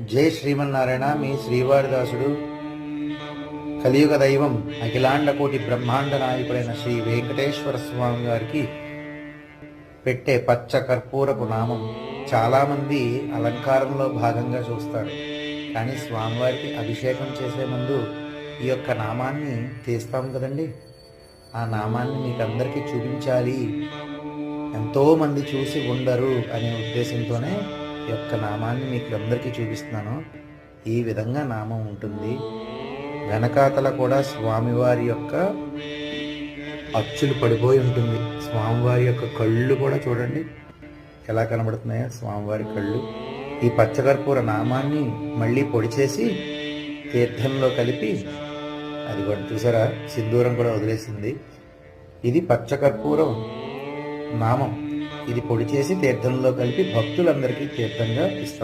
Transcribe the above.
జై శ్రీమన్నారాయణ మీ శ్రీవారిదాసుడు కలియుగ దైవం అఖిలాండ కోటి బ్రహ్మాండ నాయకుడైన శ్రీ వెంకటేశ్వర స్వామి గారికి పెట్టే పచ్చ కర్పూరపు నామం. చాలామంది అలంకారంలో భాగంగా చూస్తారు. కానీ స్వామివారికి అభిషేకం చేసే ముందు ఈ యొక్క నామాన్ని తీస్తాం కదండి. ఆ నామాన్ని మీకు అందరికీ చూపించాలి. ఎంతోమంది చూసి ఉండరు అనే ఉద్దేశంతోనే యొక్క నామాన్ని మీకు అందరికీ చూపిస్తున్నాను. ఈ విధంగా నామం ఉంటుంది. వెనకాతల కూడా స్వామివారి యొక్క అచ్చులు పడిపోయి ఉంటుంది. స్వామివారి యొక్క కళ్ళు కూడా చూడండి. ఎలా కనబడుతున్నాయో స్వామివారి కళ్ళు. ఈ పచ్చకర్పూర నామాన్ని మళ్ళీ పొడి చేసి తీర్థంలో కలిపి అది కూడా చూసారా సింధూరం కూడా వదిలేసింది. ఇది పచ్చకర్పూరం నామం. ఇది పొడి చేసి తీర్థంలో కలిపి భక్తులందరికీ తీర్థంగా ఇస్తాం.